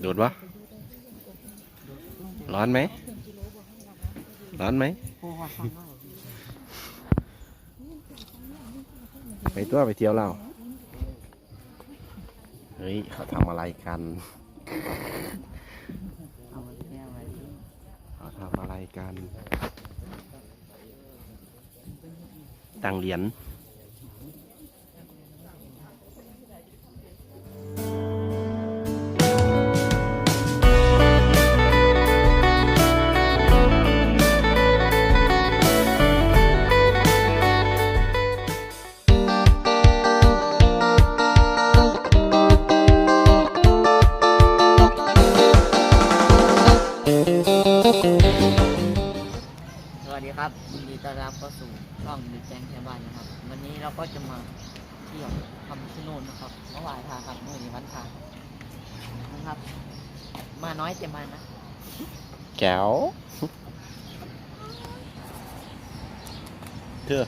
โดดวะร้อนไหม ร้อนไหม ไปตัวไปเที่ยวเรา เฮ้ย เขาทำอะไรกันเอามาแก้ไว้เขาทำอะไรกันตังเหรียญ เธอ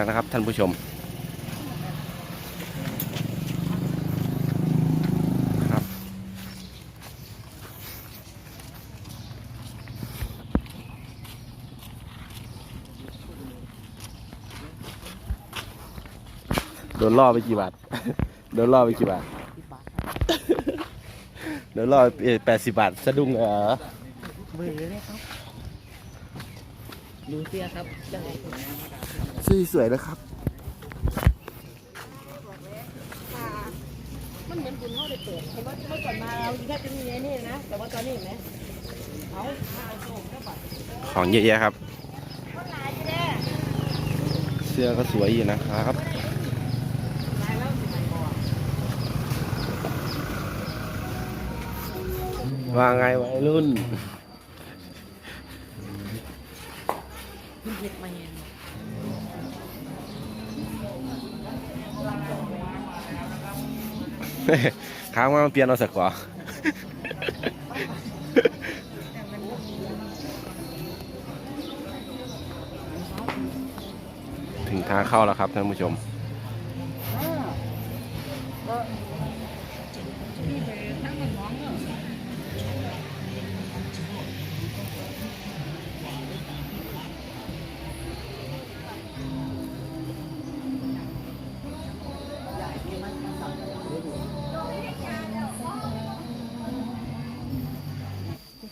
แล้วนะครับท่านผู้ชมครับ โดนล่อไปกี่บาท โดนล่อไปกี่บาท โดนล่อแปดสิบบาทสะดุ้งเหรอมือเลยครับดูเสียครับจะไหน ซื้อสวยนะครับ มันเหมือนคุณเขาได้เปิดเห็นว่าเมื่อก่อนมาเราแค่จะมีไอ้นี่นะ แต่ว่าตอนนี้เห็นไหมเอาของเยอะแยะครับ เสื้อก็สวยอยู่นะครับว่าไงวัยรุ่นขึ้นเพชรมาเห็น ค้างว่ามันเปลี่ยนเอาสักกว่าถึงทางเข้าแล้วครับท่านผู้ชม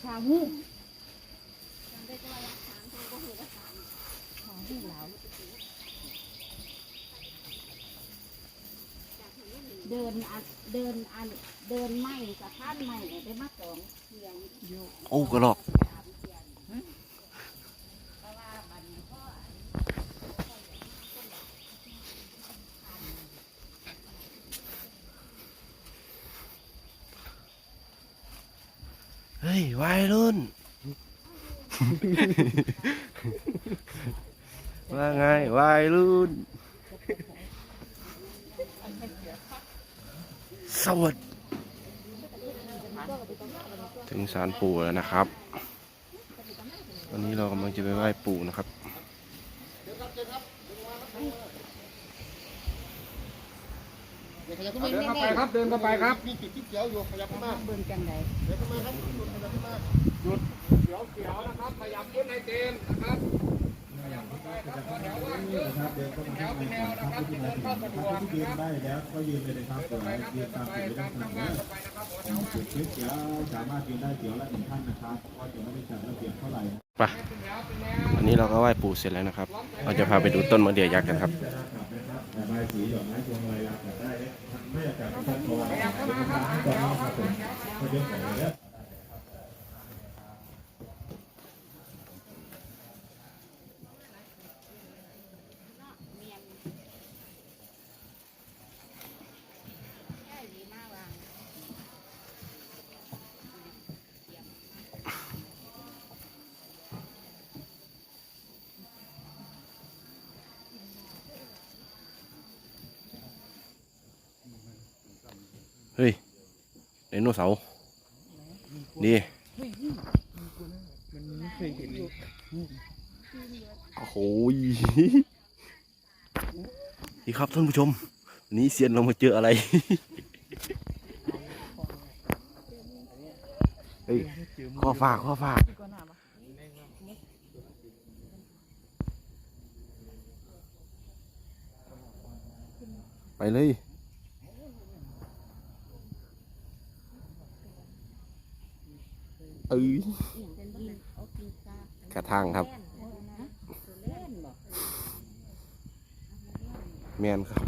ชาหู เดินอันเดินอันเดินไม่สะพานไม่ได้มาสองเทียงอยู่โอ้กระหลอกเฮ้ยวัยรุ่น ว่าไงวัยรุ่น สวัสดีถึงศาลปู่แล้วนะครับวันนี้เรากำลังจะไปไหว้ปู่นะครับเดินเข้าไปครับ เดินเข้าไปครับมีจุดที่เขียวอยู่ขยับเข้ามาเบิ่งจังไดเดินเข้ามาครับจุดขยับเข้ามาจุดเขียวเขียวนะครับขยับขึ้นในเจนนะครับ ขยับเข้าไปครับแถวว่างขึ้นครับเดินเข้ามาแถวเป็นแนวนะครับจะเดินเข้าสะดวกที่ยืนะนครับได้แล้วก็ยืนเลยนะครับเดี๋ยยืนตามสีด้านช่องข้างว่างนะเข้าไปนะครับหัวแถวว่างจุดเขียวสามารถยืนได้เขียวละหนึ่งท่านนะครับก็จะไม่จัดระเบียบเท่าไหร่ปะวันนี้เราก็ไหว้ปู่เสร็จแล้วนะครับ เราจะพาไปดูต้นมะเดื่อยักษ์กันครับแต่ใบสีดอกไม้พวงมาลัยรับจัดได้ไม่อากจัดเป็นตัวเดี๋ยวมาให้ก่อนนะครับผมก็เยอะกว่าเลย เฮ้ย ไดโนเสาร์ดีโอ้โหยนี่ครับท่านผู้ชมวันนี้เซียนเรามาเจออะไรเฮ้ยข้อฝากข้อฝากไปเลย เอ้ยกระทั่งครับ แมนครับ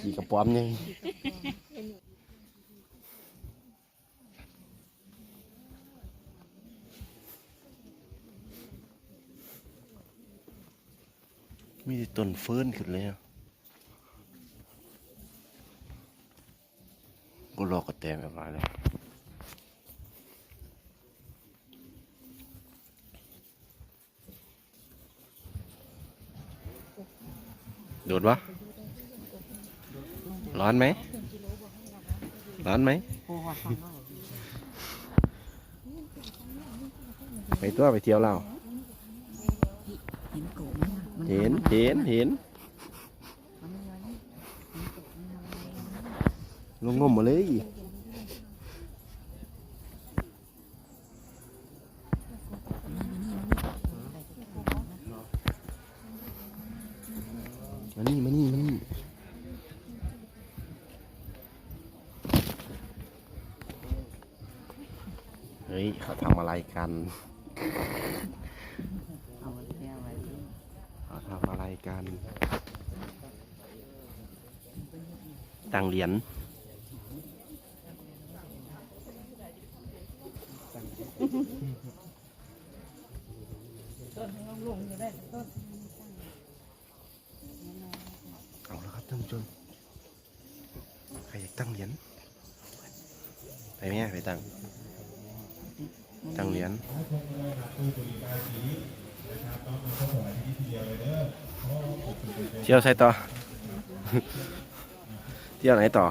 ขี่กระป๋อมยังมีแต่ต้นเฟิร์นขึ้นเลยอะก็รอกระแตแบบว่าเลย ดดวะร้อนไหมร้อนไหมไปตัวไปเที่ยวเราเห็นเห็นเห็นลงงมมาเลยมานี่มานี่มานี่เฮ้ย เขาทำอะไรกัน เอาไว้เรียกไว้ เขาทำอะไรกัน ตังเหรียญเอาแล้วครับท่านผู้ชมใครอยากตั้งเหรียญไปไหมไปตั้งตั้งเหรียญเที่ยวใส่ต่อ ที่ยวไหนต่อ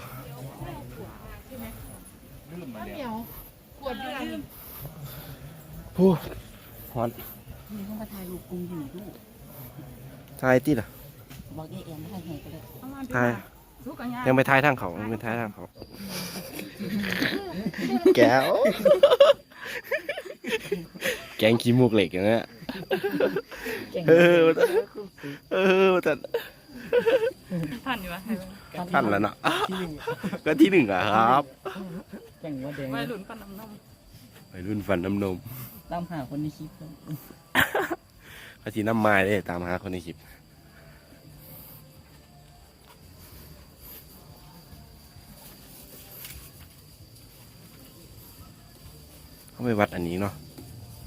พูดฮอนนี่เขามาถ่ายรูปกลุ่มอยู่ดูทายที่ล่ะบอกยายแอนให้ให้ก็ได้ทายยังไปทายทางเขายังไปทายทางเขา แก้ว แกงขี้มูกเหล็กอย่างเงี้ยเออเออแต่ท่านอยู่วะ ท่านแล้วเนาะก็ที่หนึ่งอะครับแจ้งว่าแดงวัยรุ่นฟันน้ำนมไปรุ่นฟันน้ำนมตามหาคนในคลิปครับเขาทีน้ำไม้เลยตามหาคนในคลิปเขาไปวัดอันนี้เนาะ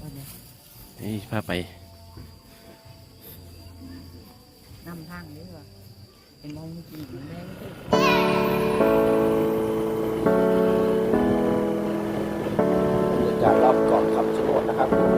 ว่าเดี๋ยวนี่พาไปนำทางนี้ว่ะ เป็นมองกี่แม่บรากรอบก่อนขับชนดนะครับ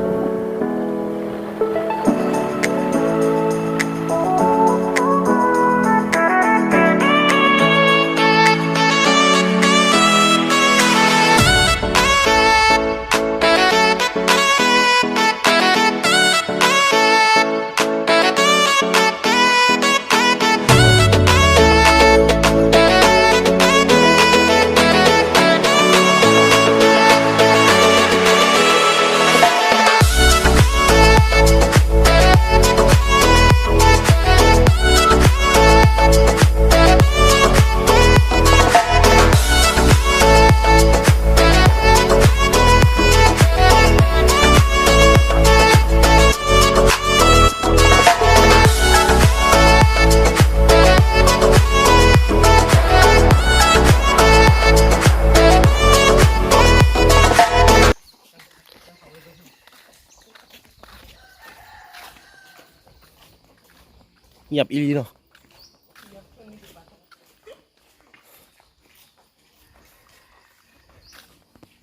เงียบอีลีเนาะ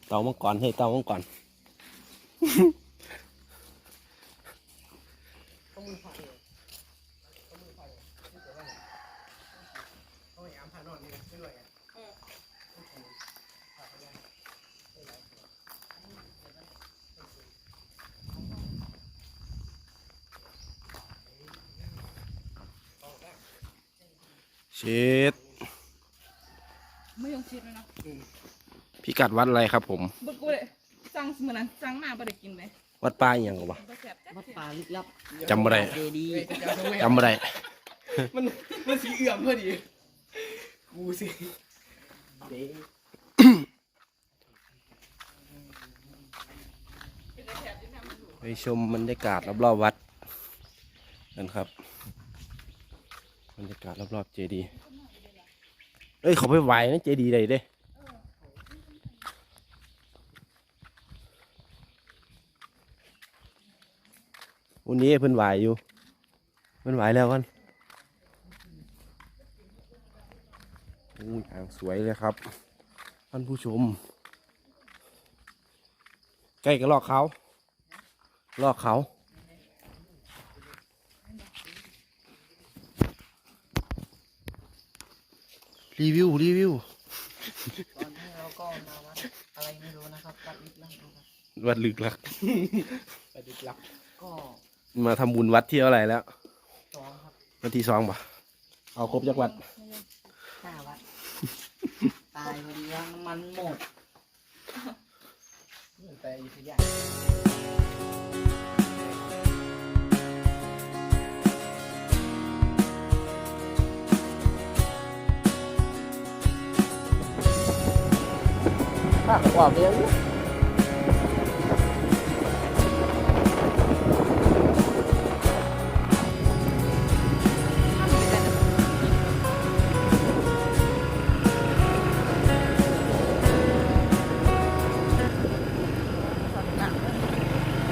เต่ามังกรเฮ้ยเต่ามังกร ช็ดไม่ยองชิดเลยนะพิกัดวัดอะไรครับผมบึกกูเลยสั่งเหมือนนั้นสั่งมาไม่ได้กินเลยวัดป้าอหย่างกวะบ่แซ่บวัดป่าลึกลับจำบ่ได้เจดีย์จำไม่ได้มันมันสีเอื่อมพอดีกูสิไปชมบรรยากาศรอบๆวัดกันครับ บรรยากาศรอบๆเจดีเอ้ยเขาไปไหวนะเจดีใดเด้วันนี้เพิ่นไหวอยู่เพิ่นไหวแล้วกันอู้ย่างสวยเลยครับท่านผู้ชม ใกล้กับลอกเขา ลอกเขา รีวิว รีวิว ตอนนี้เราก็มาวัดอะไรไม่รู้นะครับวัดลึกลับนะครับวัดลึกลัก ไปดึกลับก็มาทำบุญวัดที่เท่าไหร่แล้วสองครับวันที่สองปะเอาครบจักวัด ห้าวัด ตายพอดีว่าน้ำมันหมด แต่อยุธยา ภาคกว่าเดียว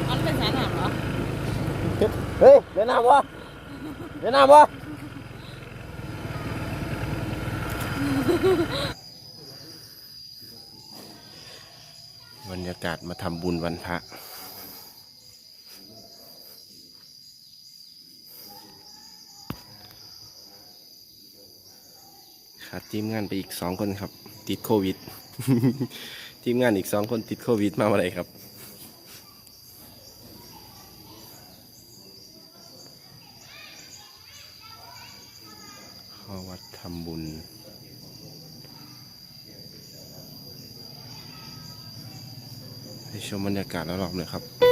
อันเป็นสายหนามเหรอ เฮ้ยเวียดนามวะเวียดนามวะบรรยากาศ มาทำบุญวันพระ ขาดทีมงานไปอีกสองคนครับ ติดโควิด ทีมงานอีกสองคนติดโควิดมาอะไรครับเข้าวัดทำบุญ ชมบรรยากาศรอบๆเลยครับ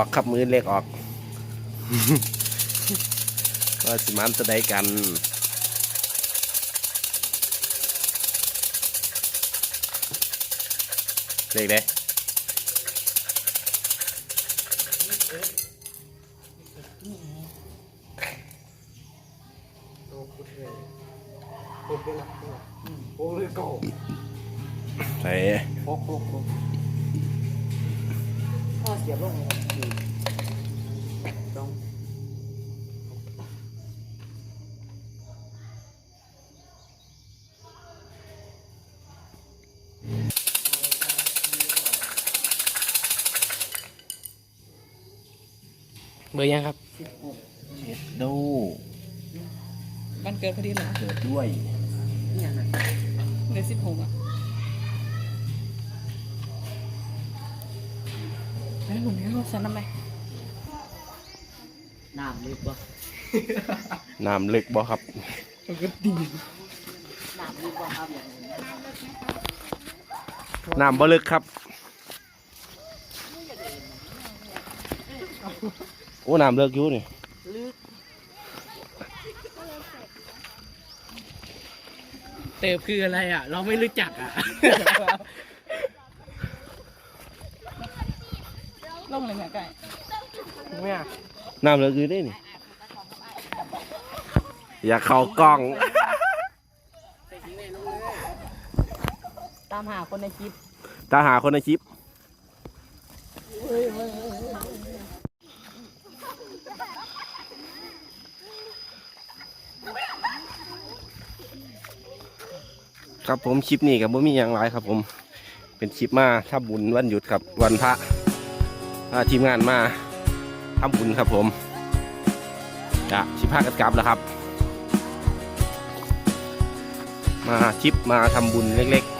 อเลขออกครับมือเลขออกว่าสิมันจะได้กันเลขได้โอ้กูเท่โอ้เป็นหลักตัวโอ้เลยเก่าใส่ สียบลงอยู่ตรงเบอร์ยังครับเช็ดดูวันเกิดพอดีเหรอเกิดด้วยนี่ยังไงเลยสิบหกอะ ไอ้หนุ่มนี่เราสันทำไมน้ำลึกบ่น้ำลึกบ่ครับน้ำลึกบ่ครับอย่างนี้น้ำบ่ลึกครับ โอ้ น้ำเลิกอยู่นี่ลึกเติบคืออะไรอะ เราไม่รู้จักอะ ลงเลยแม่ไก่ไม่อะน้ำเลิกอยู่ได้นี่อย่าเข้ากล้อง ตามหาคนในคลิปตาหาคนในคลิปครับผมคลิปนี้กับบ่มีอย่างไรครับผม เป็นคลิปมาทำบุญวันหยุดครับวันพระพา ทีมงานมาทำบุญครับผมจะชิพากันกลับแล้วครับ มาชิปมาทำบุญเล็กๆ